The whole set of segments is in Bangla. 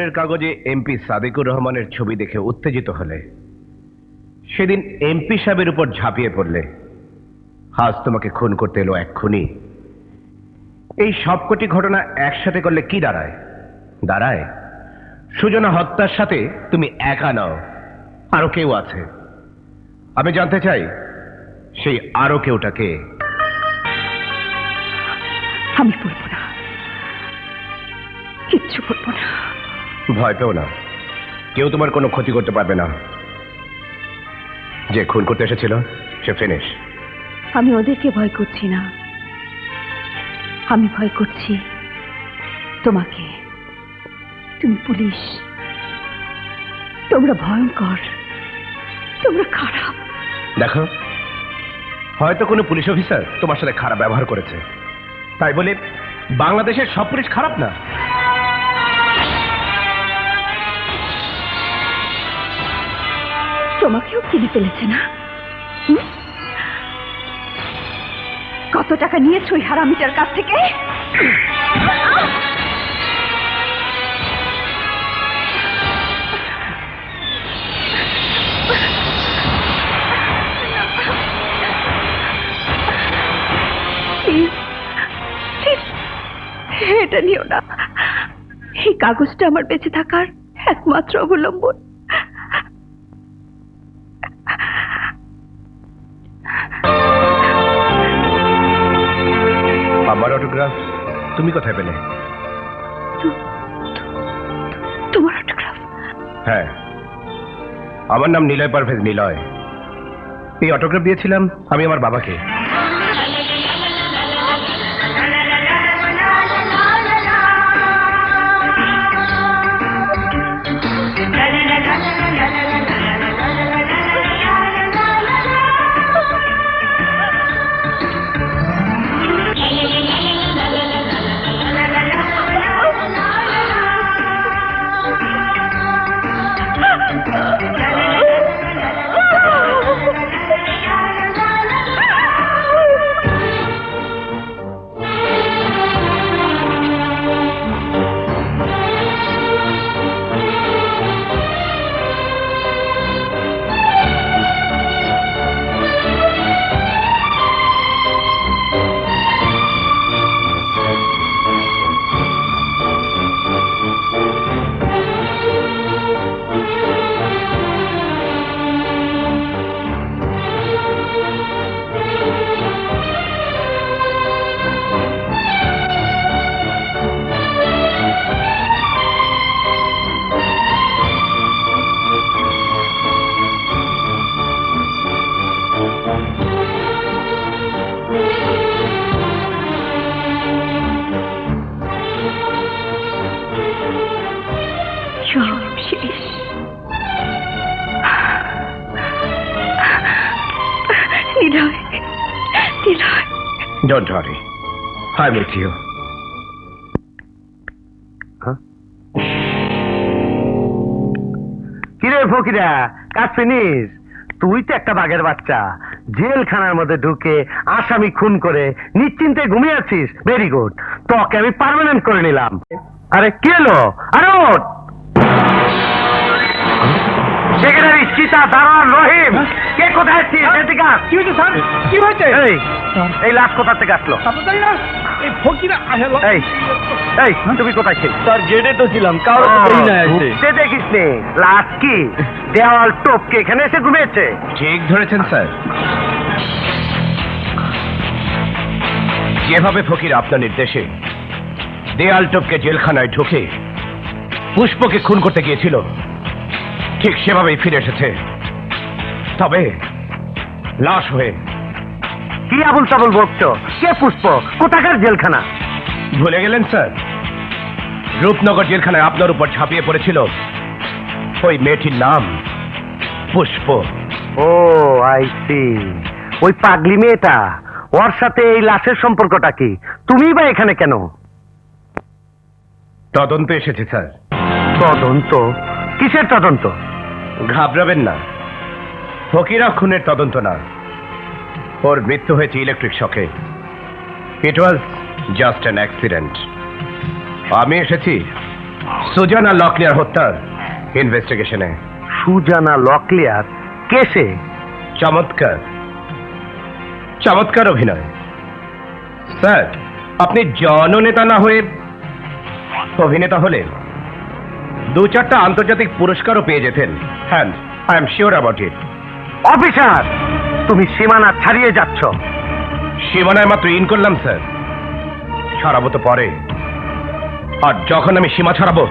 খবরের কাগজে এমপি সাদিকুর রহমানের ছবি দেখে উত্তেজিত হলে। সেদিন এমপি সাহেবের উপর ঝাঁপিয়ে পড়লে। আজ তোমাকে খুন করতে এলো এক খুনি। এই সবকটি ঘটনা একসাথে করলে কি দাঁড়ায়? দাঁড়ায়, সুজনা হত্যার সাথে তুমি একা নাও, আরও কেউ আছে। আমি জানতে চাই, সেই আরও কেউটাকে আমি বলব না, কিচ্ছু বলব না। ভয় পেও না। কেউ তোমার কোনো ক্ষতি করতে পারবে না। যে খুন করতে এসেছিল সে ফিনিশ আমি ওদেরকে ভয় করছি না। আমি ভয় করছি তোমাকে। তুমি পুলিশ। তোমরা ভয়ঙ্কর। তোমরা খারাপ। দেখো হয়তো কোনো পুলিশ অফিসার তোমার সাথে খারাপ ব্যবহার করেছে। তাই বলে বাংলাদেশের সব পুলিশ খারাপ না? তোমাকেও কিনে ফেলেছে না? কত টাকা নিয়েছো ওই হারামিটার কাছ থেকে? এটা নিও না। এই কাগজটা আমার বেঁচে থাকার একমাত্র অবলম্বন। অটোগ্রাফ তুমি কোথায় পেলে? তোমার অটোগ্রাফ হ্যাঁ। আমার নাম নিলয় পারভেজ নিলয়। এই অটোগ্রাফ দিয়েছিলাম আমি আমার বাবাকে। সব শেষ Niloy Niloy. Don't worry. I'm with you. কিরে ফকিরা কাজ ফিনিস তুই তো একটা বাঘের বাচ্চা। জেলখানার মধ্যে ঢুকে আসামি খুন করে নিশ্চিন্তে ঘুমিয়ে আছিস। ভেরি গুড তোকে আমি পার্মানেন্ট করে নিলাম। আরে কেলো আরে ওঠ! সেক্রেটারি সীতা দারোয়ান রহিম। কে কোথায় আছিস? এদিকে আস। কি হয়েছে স্যার? কি হয়েছে? এই এই লাশ কোথা থেকে আসলো? তারপর জানি না এই ফকিরা আসলো এই এই তুমি কোথায় ছিল? স্যার গেটে তো ছিলাম। কারও তো দেখি না এসে ঢুকতে দেখিস নে লাশ কি? দেওয়াল টপকে এখানে এসে ঘুমিয়েছে। ঠিক ধরেছেন স্যার। যেভাবে ফকির আপনার নির্দেশে দেয়াল টপকে জেলখানায় ঢুকে পুষ্পকে খুন করতে গিয়েছিল ঠিক সেভাবেই ফিরে এসেছে। তবে লাশ হয়ে কি আবুল তাবুল বকছো? কে পুষ্প? কোথাকার জেলখানা? ভুলে গেলেন স্যার? রূপনগর জেলখানায় আপনার উপর ঝাঁপিয়ে পড়েছিল ওই মেয়েটির নাম পুষ্প। ও আই সি ওই পাগলি মেয়েটা ওর সাথে এই লাশের সম্পর্কটা কি? তুমি বা এখানে কেন? তদন্ত এসেছে স্যার। তদন্ত? কিসের তদন্ত? ঘাবড়াবেন না। ফকিরা খুনের তদন্ত না। ওর মৃত্যু হয়েছে electric শকে। It was just an accident আমি এসেছি সুজানা লকলিয়ার হত্যার ইনভেস্টিগেশনে সুজানা লকলিয়ার কেসে? চমৎকার। চমৎকার অভিনয়। স্যার আপনি জননেতা না হয়ে অভিনেতা হলে দু চারটা আন্তর্জাতিক পুরস্কারও পেয়ে যেতেন। হ্যাঁ I am sure about it officer তুমি সীমানা ছাড়িয়ে যাচ্ছ। সীমানায় মাত্র ইন করলাম স্যার ছাড়াবো তো পরে। আর যখন আমি সীমা ছাড়াবো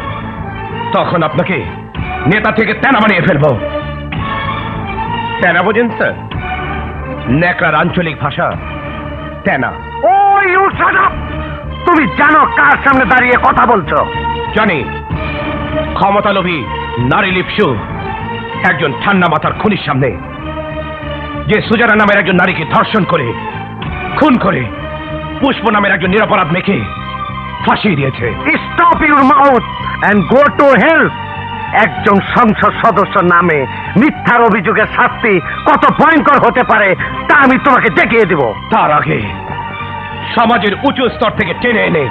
তখন আপনাকে নেতা থেকে তেনা বানিয়ে ফেলব। তেনা বোঝেন স্যার ন্যাকড়ার আঞ্চলিক ভাষা তেনা। ও ইউ শাট আপ তুমি জানো কার সামনে দাঁড়িয়ে কথা বলছো। জানি। ক্ষমতালোভী নারী লিপসু একজন ঠান্ডা মাথার খুনির সামনে। যে সুজানা নামের একজন নারীকে ধর্ষণ করে খুন করে পুষ্প নামের একজন নিরাপরাধ মেয়েকে ফাঁসিয়ে দিয়েছে। Stop your mouth and go to hell একজন সংসদ সদস্য নামে মিথ্যার অভিযোগের শাস্তি কত ভয়ঙ্কর হতে পারে তা আমি তোমাকে দেখিয়ে দেব। তার আগে সমাজের উঁচু স্তর থেকে টেনে এনে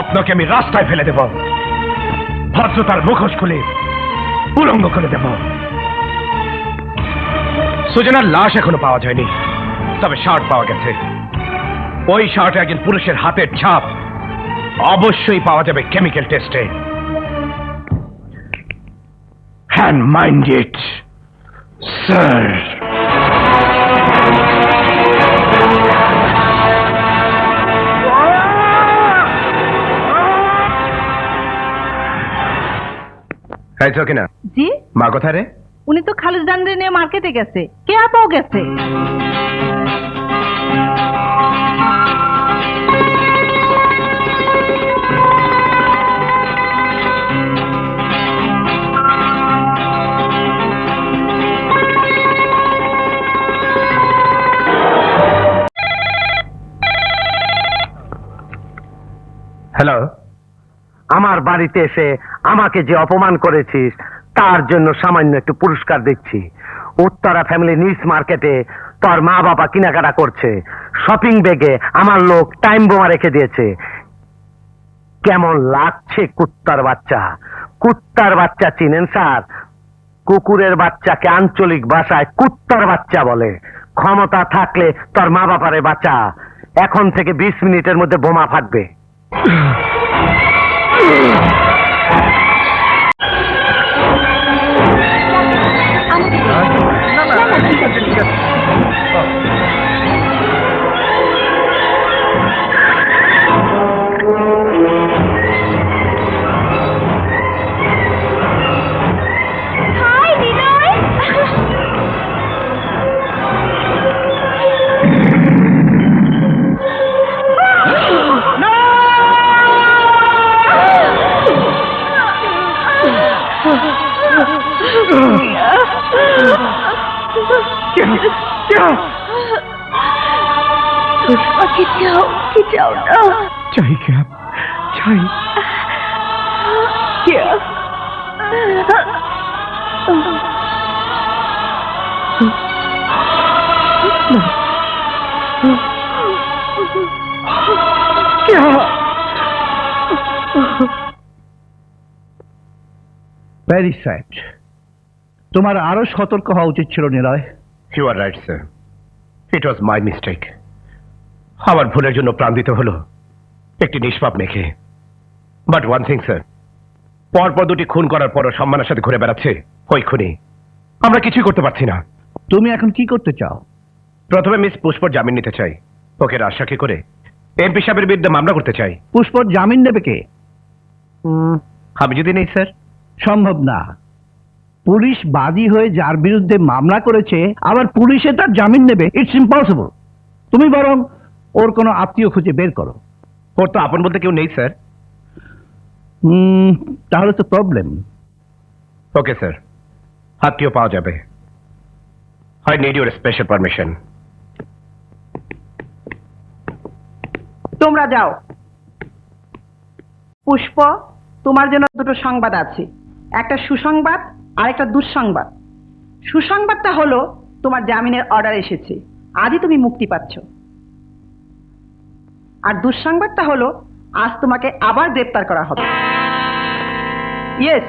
আপনাকে আমি রাস্তায় ফেলে দেব। ভদ্রতার মুখোশ খুলে উলঙ্গ করে দেব। সুজনার লাশ এখনও পাওয়া যায়নি, তবে শার্ট পাওয়া গেছে। ওই শার্টে একজন পুরুষের হাতের ছাপ অবশ্যই পাওয়া যাবে কেমিক্যাল টেস্টে হ্যান্ড মাইন্ড ইট স্যার খাইছ কিনা? জি। মা কথা রে? উনি তো খালুজান রে নিয়ে মার্কেটে গেছে। কে আপাও গেছে? আমার বাড়িতে এসে আমাকে যে অপমান করেছিস, তার জন্য সামান্য একটু পুরস্কার দিচ্ছি উত্তরা ফ্যামিলি নিউজ মার্কেটে তোর মা বাবা কেনাকাটা করছে। শপিং ব্যাগে আমার লোক টাইম বোমা রেখে দিয়েছে। কেমন লাগছে কুত্তার বাচ্চা? কুত্তার বাচ্চা চিনেন, স্যার? কুকুরের বাচ্চাকে আঞ্চলিক ভাষায় কুত্তার বাচ্চা বলে। ক্ষমতা থাকলে তোর মা বাবারে বাচ্চা এখন থেকে বিশ মিনিটের মধ্যে বোমা ফাটবে। Thank you. পুষ্পা কি চাও কি চাও না চাই ক্যাব চাই কেয়া ভেরি স্যাড তোমার আরও সতর্ক হওয়া উচিত ছিল Niloy. You are right sir it was my mistake আমার ভুলের জন্য প্রাণ দিতে হলো একটি নিষ্পাপ মেখে বাট ওয়ান থিং স্যার পরপর দুটি খুন করার পরও সম্মানের সাথে ঘুরে বেড়াচ্ছে ওই খুনি। আমরা কিছুই করতে পারছি না। তুমি এখন কি করতে চাও? প্রথমে মিস পুষ্পর জামিন নিতে চাই। ওকে রাজসাক্ষী করে এমপি সাহেবের বিরুদ্ধে মামলা করতে চাই। পুষ্পর জামিন দেবে কে? আমি যদি নেই স্যার। সম্ভব না। পুলিশ বাদী হয়ে যার বিরুদ্ধে মামলা করেছে আবার পুলিশে তার জামিন নেবে ইটস ইম্পসিবল তুমি বরং ওর কোনো আত্মীয় খুঁজে বের করো। ওর তো আপন বলতে কেউ নেই স্যার। হুম, তাহলে তো প্রবলেম ওকে স্যার। আত্মীয় পাওয়া যাবে। I need your special permission তোমরা যাও। পুষ্প তোমার জন্য দুটো সংবাদ আছে। একটা সুসংবাদ আর একটা দুঃসংবাদ। সুসংবাদটা হলো, তোমার জামিনের অর্ডার এসেছে। আজই তুমি মুক্তি পাচ্ছ। আর দুঃসংবাদটা হলো, আজ তোমাকে আবার গ্রেপ্তার করা হবে। ইয়েস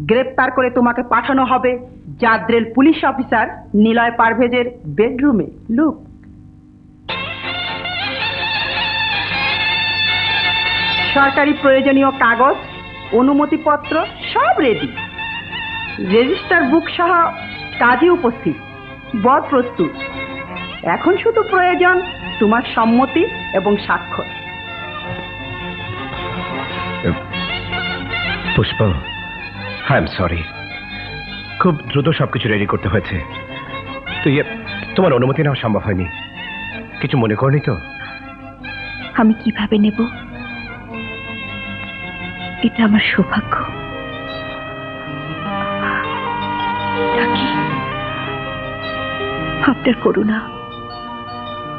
গ্রেপ্তার করে তোমাকে পাঠানো হবে জাদ্রেল পুলিশ অফিসার নিলয় পারভেজের বেডরুমে। লুক সরকারি প্রয়োজনীয় কাগজ, অনুমতিপত্র, সব রেডি রেজিস্টার বুক সহ কাজে উপস্থিত। বর প্রস্তুত। এখন শুধু প্রয়োজন তোমার সম্মতি এবং স্বাক্ষর। পুষ্প আই এম সরি খুব দ্রুত সবকিছু রেডি করতে হয়েছে। তুই তোমার অনুমতি নেওয়া সম্ভব হয়নি। কিছু মনে করনি তো? আমি কীভাবে নেব? এটা আমার সৌভাগ্য। আপনার করুণা